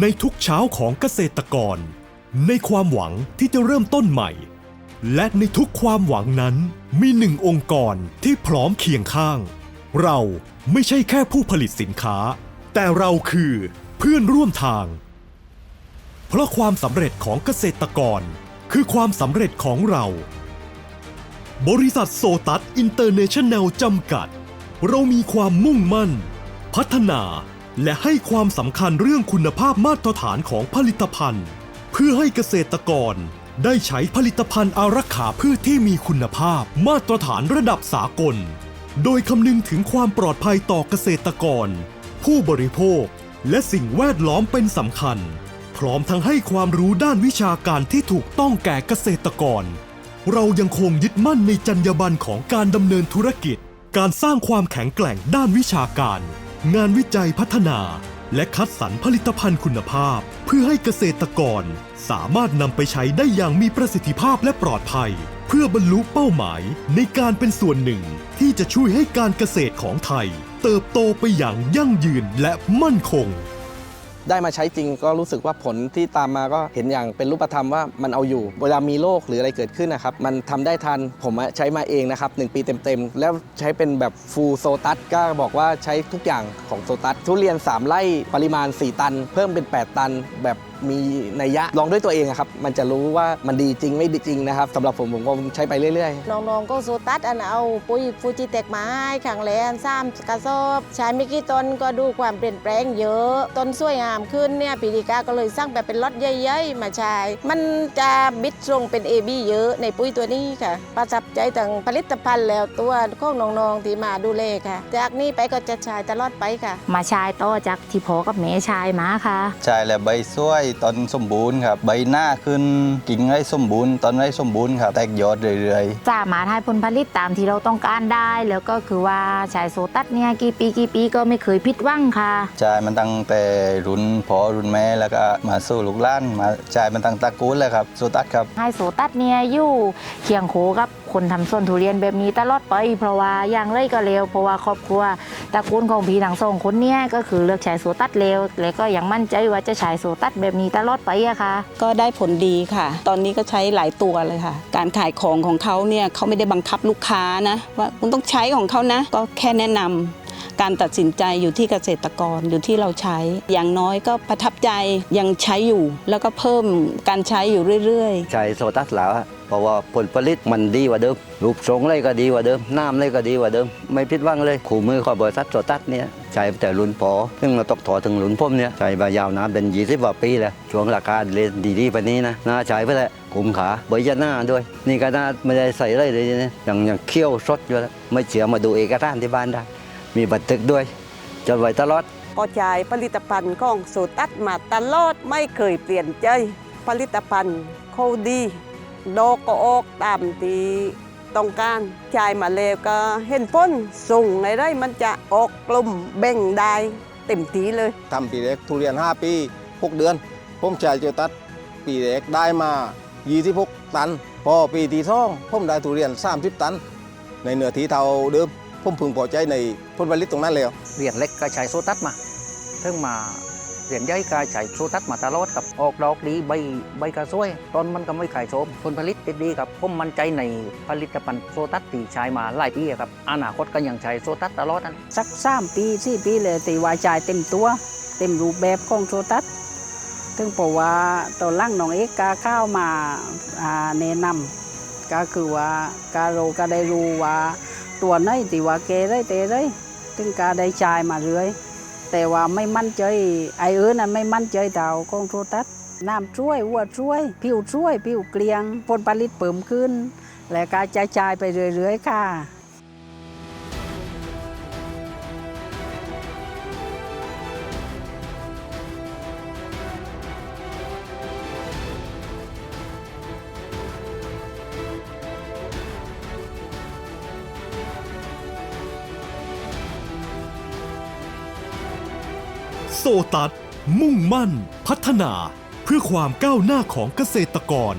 ในทุกเช้าของเกษตรกร ในความหวังที่จะเริ่มต้นใหม่ และในทุกความหวังนั้นมีหนึ่งองค์กรที่พร้อมเคียงข้าง เราไม่ใช่แค่ผู้ผลิตสินค้า แต่เราคือเพื่อนร่วมทาง เพราะความสำเร็จของเกษตรกร คือความสำเร็จของเรา บริษัทโซตัสอินเตอร์เนชั่นแนลจำกัด เรามีความมุ่งมั่น พัฒนา และให้ความสำคัญเรื่องคุณภาพมาตรฐานของผลิตภัณฑ์ เพื่อให้เกษตรกรได้ใช้ผลิตภัณฑ์อารักขาพืชที่มีคุณภาพมาตรฐานระดับสากล โดยคำนึงถึงความปลอดภัยต่อเกษตรกร ผู้บริโภค และสิ่งแวดล้อมเป็นสำคัญ พร้อมทั้งให้ความรู้ด้านวิชาการที่ถูกต้องแก่เกษตรกร เรายังคงยึดมั่นในจรรยาบรรณของการดำเนินธุรกิจ การสร้างความแข็งแกร่งด้านวิชาการ งานวิจัยพัฒนา และคัดสรรผลิตภัณฑ์คุณภาพ เพื่อให้เกษตรกร สามารถนำไปใช้ได้อย่างมีประสิทธิภาพและปลอดภัย เพื่อบรรลุเป้าหมายในการเป็นส่วนหนึ่ง ที่จะช่วยให้การเกษตรของไทย เติบโตไปอย่างยั่งยืนและมั่นคง ได้มาใช้จริงก็รู้สึกว่าผลที่ตามมาก็เห็นอย่างเป็นรูปธรรมว่ามันเอาอยู่ เวลามีโรคหรืออะไรเกิดขึ้นนะครับ มันทำได้ทันผมใช้มาเองนะครับ1ปีเต็มๆ แล้วใช้เป็นแบบฟูลโซตัสก็บอกว่าใช้ทุกอย่างของโซตัสทุเรียน 3 ไร่ปริมาณ 4 ตัน เพิ่มเป็น 8 ตันแบบมีนัยยะลองด้วยตัวเองอะครับ มันจะรู้ว่ามันดีจริงไม่ดีจริงนะครับสำหรับผมผมก็ใช้ไปเรื่อยๆน้องๆก็โซตัสอันเอาปุ๋ยฟูจิเต็กมาให้ขังแลนซ้ำกระสอบใช้ไม่กี่ต้นก็ดูความเปลี่ยนแปลงเยอะต้นสวยงามขึ้นเนี่ยปีดีกาก็เลยสร้างแบบเป็นล็อตใหญ่ๆมาใช้ มันจะบิดตรงเป็น AB เยอะในปุ๋ยตัวนี้ค่ะ ประทับใจถึงผลิตภัณฑ์แล้วตัวของน้องๆที่มาดูแลค่ะ จากนี้ไปก็จะใช้ตลอดไปค่ะ มาชายต่อจากที่พอกับแม่ชายมาค่ะ ใช่แล้วใบสวยตอนสมบูรณ์ครับใบหน้าขึ้นกิ่งให้สมบูรณ์ตอนให้สมบูรณ์ครับแตกยอดเรื่อยสามารถให้ผลผลิตตามที่เราต้องการได้ แล้วก็คือว่าชายโซตัสเนี่ยกี่ปีกี่ปีก็ไม่เคยผิดหวังค่ะๆใช่มันตั้งแต่รุ่นพ่อรุ่นแม่แล้วก็มาสู่ลูกหล้านมาใช่มันตั้งตระกูลเลยครับโซตัสครับให้โซตัสเนี่ยอยู่เคียงโคกับคนทำส้นทุเรียนแบบนี้ตลอดไป เพราะว่าอย่างไรก็เร็วเพราะว่าครอบครัวตระกูลของพี่ทั้งสองคนเนี่ยก็คือเลือกใช้โซตัสเร็วและก็ยังมั่นใจว่าจะใช้โซตัสแบบนี้ตลอดไปอะค่ะ ก็ได้ผลดีค่ะ ตอนนี้ก็ใช้หลายตัวเลยค่ะ การขายของของเขาเนี่ยเขาไม่ได้บังคับลูกค้านะว่าคุณต้องใช้ของเขานะ ก็แค่แนะนำการตัดสินใจอยู่ที่เกษตรกรอยู่ที่เราใช้ อย่างน้อยก็ประทับใจยังใช้อยู่ แล้วก็เพิ่มการใช้อยู่เรื่อยๆ ใช้โซตัสแล้วอะ เพราะว่าผลผลิตมันดีกว่าเดิม รูปทรงเลยก็ดีกว่าเดิม น้ำเลยก็ดีกว่าเดิม ไม่ผิดหวังเลยคู่มือของบริษัทโซตัสเนี่ยใช้แต่รุ่นพอซึ่งเราตกถอถึงรุ่นพ่มเนี่ยใช้มายาวนานเป็น20กว่าปีแล้วช่วงราคาเรียนดีๆไปนี้นะน่าใช้ไปแหละคุ้มขาเบยาหน้าด้วย นี่ก็น่าไม่ได้ใส่เลยเลยนะยังอยังเคี่ยวสดอยู่แล้วไม่เชื่อมาดูเอกสารที่บ้านได้ มีบันทึกด้วยจดไว้ตลอดก็ใช้ผลิตภัณฑ์ของสูตัสมาตลอดไม่เคยเปลี่ยนใจ ผลิตภัณฑ์เขาดี ดอกก็ออกตามที่ต้องการใช้มาแล้วก็เห็นพ้นส่งอะไรมันจะออกกลุ่มเบ่งได้เต็มทีเลยทำปีแรกทุเรียน 5 ปี 6 เดือน ผมใช้เจตัสปีแรกได้มา 26 ตัน พอปีที่สองผมได้ทุเรียน 30 ตัน ในเนื้อที่เท่าเดิมผมพึงพอใจในผลผลิตตรงนั้นแล้วเหรียญเล็กก็ใช้โซตัสมาถึงมา เหรียญใหญ่ก็ใช้โซตัสมาตลอดครับออกดอกดีใบใบกระสวยต้นมันก็ไม่ขายโสมผลผลิตติดดีครับผมมั่นใจในผลิตภัณฑ์โซตัสที่ใช้มาหลายปีครับอนาคตก็ยังใช้โซตัสตลอดนั้นสักสามปีสี่ปีเลยตีวายจ่ายเต็มตัว เต็มรูปแบบของโซตัสถึงบอกว่าตอนล่างน้องเอกกาเข้ามาแนะนำก็คือว่ากาโรก็ได้รู้ว่าตัวไหนที่ว่าเกได้เตได้ถึงกาได้จ่ายมาเรื่อย แต่ว่าไม่มั่นใจไอเอิญน่ะไม่มั่นใจดาวกองโทรทัศน์น้ำช่วยวัวช่วย ผิวช่วย ผิวเกลียงผลผลิตเพิ่มขึ้น และการจ่ายไปเรื่อยๆค่ะ โซตัสมุ่งมั่น พัฒนาเพื่อความก้าวหน้าของเกษตรกร